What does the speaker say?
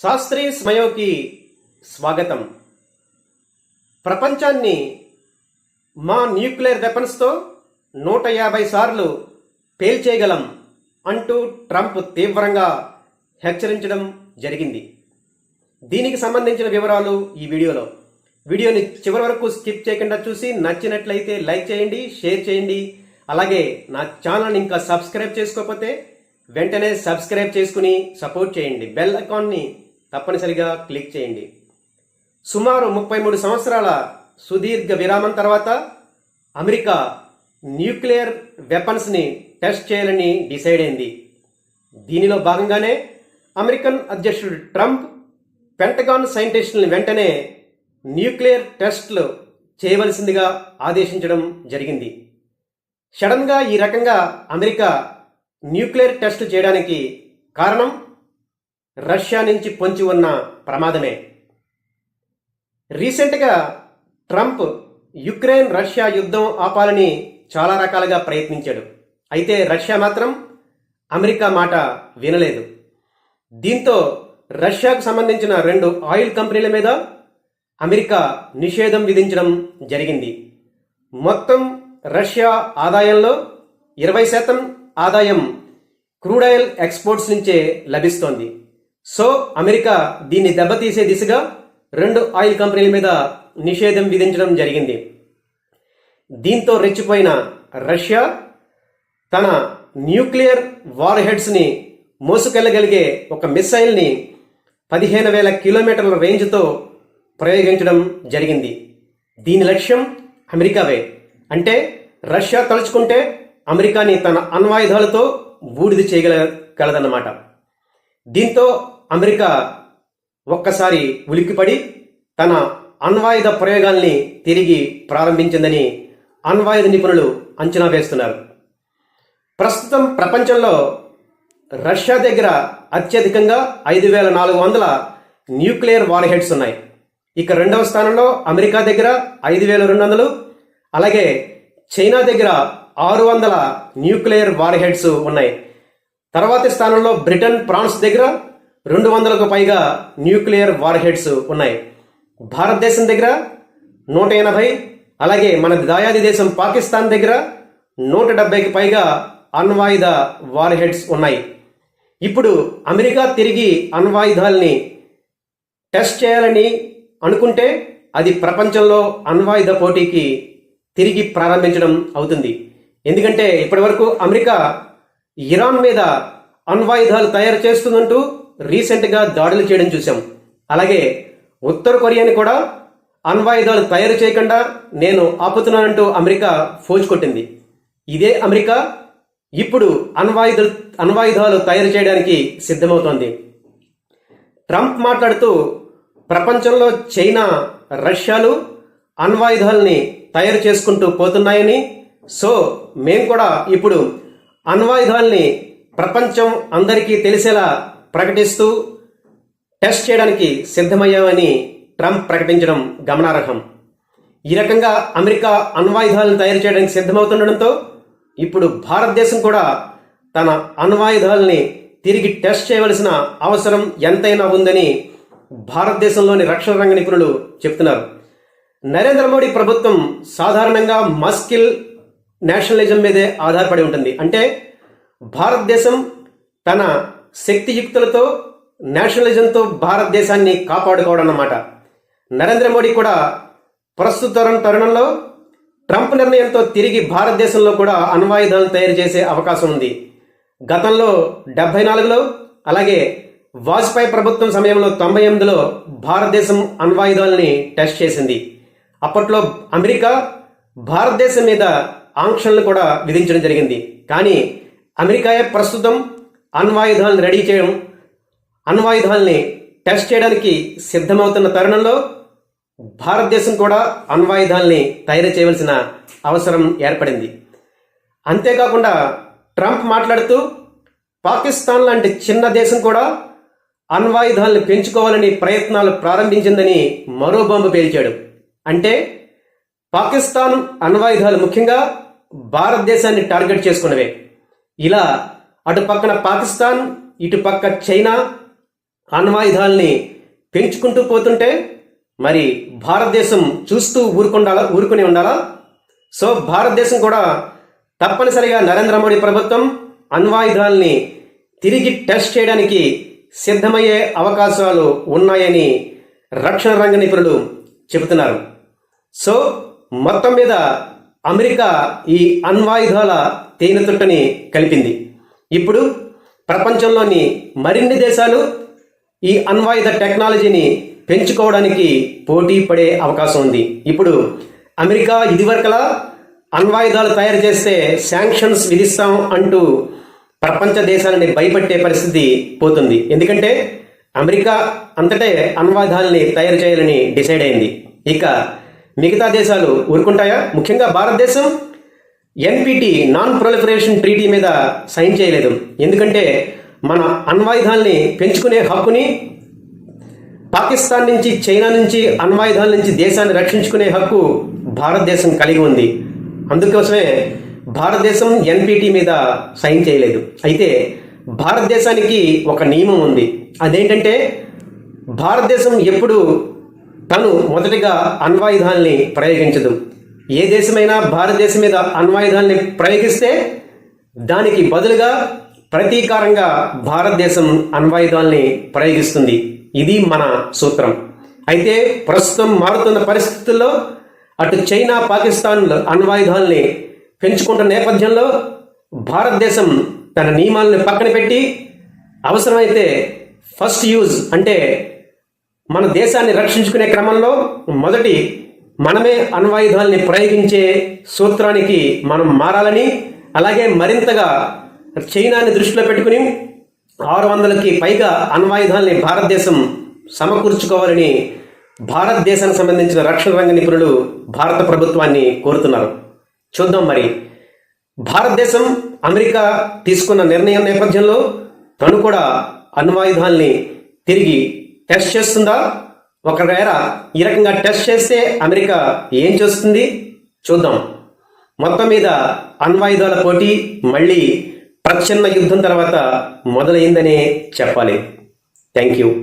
శాస్త్రీ స్మయోకి స్వాగతం. ప్రపంచాన్ని మా న్యూక్లియర్ వెపన్స్తో నూట యాభై సార్లు పేల్చేయగలం అంటూ ట్రంప్ తీవ్రంగా హెచ్చరించడం జరిగింది. దీనికి సంబంధించిన వివరాలు ఈ వీడియోలో. వీడియోని చివరి వరకు స్కిప్ చేయకుండా చూసి నచ్చినట్లయితే లైక్ చేయండి షేర్ చేయండి. అలాగే నా ఛానల్ని ఇంకా సబ్స్క్రైబ్ చేసుకోకపోతే వెంటనే సబ్స్క్రైబ్ చేసుకుని సపోర్ట్ చేయండి. బెల్ అకౌంట్ని తప్పనిసరిగా క్లిక్ చేయండి. సుమారు ముప్పై మూడు సంవత్సరాల సుదీర్ఘ విరామం తర్వాత అమెరికా న్యూక్లియర్ వెపన్స్ని టెస్ట్ చేయాలని డిసైడ్ అయింది. దీనిలో భాగంగానే అమెరికన్ అధ్యక్షుడు ట్రంప్ పెంటగాన్ సైంటిస్టులను వెంటనే న్యూక్లియర్ టెస్ట్లు చేయవలసిందిగా ఆదేశించడం జరిగింది. సడన్గా ఈ రకంగా అమెరికా న్యూక్లియర్ టెస్ట్ చేయడానికి కారణం రష్యా నుంచి పొంచి ఉన్న ప్రమాదమే. రీసెంట్గా ట్రంప్ యుక్రెయిన్ రష్యా యుద్ధం ఆపాలని చాలా రకాలుగా ప్రయత్నించాడు. అయితే రష్యా మాత్రం అమెరికా మాట వినలేదు. దీంతో రష్యాకు సంబంధించిన రెండు ఆయిల్ కంపెనీల మీద అమెరికా నిషేధం విధించడం జరిగింది. మొత్తం రష్యా ఆదాయంలో ఇరవై శాతం ఆదాయం క్రూడ్ ఆయిల్ ఎక్స్పోర్ట్స్ నుంచే లభిస్తోంది. సో అమెరికా దీన్ని దెబ్బతీసే దిశగా రెండు ఆయిల్ కంపెనీల మీద నిషేధం విధించడం జరిగింది. దీంతో రెచ్చిపోయిన రష్యా తన న్యూక్లియర్ వార్ హెడ్స్ని మోసుకెళ్ళగలిగే ఒక మిస్సైల్ని పదిహేను వేల కిలోమీటర్ల రేంజ్తో ప్రయోగించడం జరిగింది. దీని లక్ష్యం అమెరికావే. అంటే రష్యా తలుచుకుంటే అమెరికాని తన అణ్వాయుధాలతో బూడిద చేయగలగలదన్నమాట దీంతో అమెరికా ఒక్కసారి ఉలిక్కిపడి తన అణ్వాయుధ ప్రయోగాల్ని తిరిగి ప్రారంభించిందని అణ్వాయుధ నిపుణులు అంచనా వేస్తున్నారు. ప్రస్తుతం ప్రపంచంలో రష్యా దగ్గర అత్యధికంగా ఐదు వేల నాలుగు వందల న్యూక్లియర్ వార్ హెడ్స్ ఉన్నాయి. ఇక రెండవ స్థానంలో అమెరికా దగ్గర ఐదు వేల రెండు వందలు అలాగే చైనా దగ్గర ఆరు వందల న్యూక్లియర్ వార్ హెడ్స్ ఉన్నాయి. తర్వాతి స్థానంలో బ్రిటన్ ఫ్రాన్స్ దగ్గర రెండు వందలకు పైగా న్యూక్లియర్ వార్ హెడ్స్ ఉన్నాయి. భారతదేశం దగ్గర నూట ఎనభై అలాగే మన దాయాది దేశం పాకిస్తాన్ దగ్గర నూట డెబ్బైకి పైగా అణ్వాయుధ వార్ హెడ్స్ ఉన్నాయి. ఇప్పుడు అమెరికా తిరిగి అణ్వాయుధాల్ని టెస్ట్ చేయాలని అనుకుంటే అది ప్రపంచంలో అణ్వాయుధ పోటీకి తిరిగి ప్రారంభించడం అవుతుంది. ఎందుకంటే ఇప్పటివరకు అమెరికా ఇరాన్ మీద అణ్వాయుధాలు తయారు చేస్తుందంటూ రీసెంట్గా దాడులు చేయడం చూసాం అలాగే ఉత్తర కొరియాని కూడా అణ్వాయుధాలు తయారు చేయకుండా నేను ఆపుతున్నానంటూ అమెరికా ఫోజ్ కొట్టింది. ఇదే అమెరికా ఇప్పుడు అణ్వాయుధ అణ్వాయుధాలు తయారు చేయడానికి సిద్ధమవుతోంది. ట్రంప్ మాట్లాడుతూ ప్రపంచంలో చైనా రష్యాలు అణ్వాయుధాలని తయారు చేసుకుంటూ పోతున్నాయని సో మేము కూడా ఇప్పుడు అణ్వాయుధాలని ప్రపంచం అందరికీ తెలిసేలా ప్రకటిస్తూ టెస్ట్ చేయడానికి సిద్ధమయ్యామని ట్రంప్ ప్రకటించడం గమనార్హం. ఈ రకంగా అమెరికా అణ్వాయుధాలను తయారు చేయడానికి సిద్ధమవుతుండడంతో ఇప్పుడు భారతదేశం కూడా తన అణ్వాయుధాలని తిరిగి టెస్ట్ చేయవలసిన అవసరం ఎంతైనా ఉందని భారతదేశంలోని రక్షణ రంగ నిపుణులు చెప్తున్నారు. నరేంద్ర మోడీ ప్రభుత్వం సాధారణంగా మస్కిల్ నేషనలిజం మీదే ఆధారపడి ఉంటుంది. అంటే భారతదేశం తన శక్తియుక్తులతో నేషనలిజంతో భారతదేశాన్ని కాపాడుకోవడం అన్నమాట నరేంద్ర మోడీ కూడా ప్రస్తుత తరుణంలో ట్రంప్ నిర్ణయంతో తిరిగి భారతదేశంలో కూడా అణ్వాయుధాలను తయారు చేసే అవకాశం ఉంది. గతంలో డెబ్బై నాలుగులో అలాగే వాజ్పేయి ప్రభుత్వం సమయంలో తొంభై ఎనిమిదిలో భారతదేశం అణ్వాయుధాలని టెస్ట్ చేసింది. అప్పట్లో అమెరికా భారతదేశం మీద ఆంక్షలను కూడా విధించడం జరిగింది. కానీ అమెరికాయే ప్రస్తుతం అణ్వాయుధాలను రెడీ చేయడం అణ్వాయుధాలని టెస్ట్ చేయడానికి సిద్ధమవుతున్న తరుణంలో భారతదేశం కూడా అణ్వాయుధాల్ని తయారు చేయవలసిన అవసరం ఏర్పడింది. అంతేకాకుండా ట్రంప్ మాట్లాడుతూ పాకిస్తాన్ లాంటి చిన్న దేశం కూడా అణ్వాయుధాలను పెంచుకోవాలని ప్రయత్నాలు ప్రారంభించిందని మరో బాంబు పేల్చాడు. అంటే పాకిస్తాన్ అణ్వాయుధాలు ముఖ్యంగా భారతదేశాన్ని టార్గెట్ చేసుకున్నవే. ఇలా అటు పక్కన పాకిస్తాన్ ఇటు పక్క చైనా అణ్వాయుధాల్ని పెంచుకుంటూ పోతుంటే మరి భారతదేశం చూస్తూ ఊరుకుండాలా ఊరుకుని ఉండాలా? సో భారతదేశం కూడా తప్పనిసరిగా నరేంద్ర మోడీ ప్రభుత్వం అణ్వాయుధాల్ని తిరిగి టెస్ట్ చేయడానికి సిద్ధమయ్యే అవకాశాలు ఉన్నాయని రక్షణ రంగ నిపుణులు చెబుతున్నారు. సో మొత్తం మీద అమెరికా ఈ అణ్వాయుధాల తేనెతుట్టని కలిపింది. ఇప్పుడు ప్రపంచంలోని మరిన్ని దేశాలు ఈ అణ్వాయుధ టెక్నాలజీని పెంచుకోవడానికి పోటీ పడే అవకాశం ఉంది. ఇప్పుడు అమెరికా ఇదివరకలా అణ్వాయుధాలు తయారు చేస్తే శాంక్షన్స్ విధిస్తాం అంటూ ప్రపంచ దేశాలని భయపెట్టే పరిస్థితి పోతుంది. ఎందుకంటే అమెరికా అంతటే అణ్వాయుధాలని తయారు చేయాలని డిసైడ్ అయింది. ఇక మిగతా దేశాలు ఊరుకుంటాయా? ముఖ్యంగా భారతదేశం ఎన్పిటి నాన్ ప్రొలిఫరేషన్ ట్రీటీ మీద సైన్ చేయలేదు. ఎందుకంటే మన అణ్వాయుధాల్ని పెంచుకునే హక్కుని పాకిస్తాన్ నుంచి చైనా నుంచి అణ్వాయుధాల నుంచి దేశాన్ని రక్షించుకునే హక్కు భారతదేశం కలిగి ఉంది. అందుకోసమే భారతదేశం ఎన్పిటి మీద సైన్ చేయలేదు. అయితే భారతదేశానికి ఒక నియమం ఉంది. అదేంటంటే భారతదేశం ఎప్పుడు తను మొదటిగా అణ్వాయుధాల్ని ప్రయోగించదు. ఏ దేశమైనా భారతదేశం మీద అణ్వాయుధాల్ని ప్రయోగిస్తే దానికి బదులుగా ప్రతీకారంగా భారతదేశం అణ్వాయుధాల్ని ప్రయోగిస్తుంది. ఇది మన సూత్రం. అయితే ప్రస్తుతం మారుతున్న పరిస్థితుల్లో అటు చైనా పాకిస్తాన్ అణ్వాయుధాల్ని పెంచుకుంటున్న నేపథ్యంలో భారతదేశం తన నియమాలను పక్కన పెట్టి అవసరమైతే ఫస్ట్ యూజ్ అంటే మన దేశాన్ని రక్షించుకునే క్రమంలో మొదటి మనమే అణ్వాయుధాల్ని ప్రయోగించే సూత్రానికి మనం మారాలని అలాగే మరింతగా చైనాని దృష్టిలో పెట్టుకుని ఆరు వందలకి పైగా అణ్వాయుధాల్ని భారతదేశం సమకూర్చుకోవాలని భారతదేశానికి సంబంధించిన రక్షణ రంగ నిపుణులు భారత ప్రభుత్వాన్ని కోరుతున్నారు. చూద్దాం మరి. భారతదేశం అమెరికా తీసుకున్న నిర్ణయం నేపథ్యంలో తను కూడా అణ్వాయుధాల్ని తిరిగి టెస్ట్ చేస్తుందా? ఒకవేళ ఈ రకంగా టెస్ట్ చేస్తే అమెరికా ఏం చేస్తుంది? చూద్దాం. మొత్తం మీద అణ్వాయుధాల పోటీ మళ్ళీ ప్రచ్ఛన్న యుద్ధం తర్వాత మొదలైందనే చెప్పాలి. Thank you.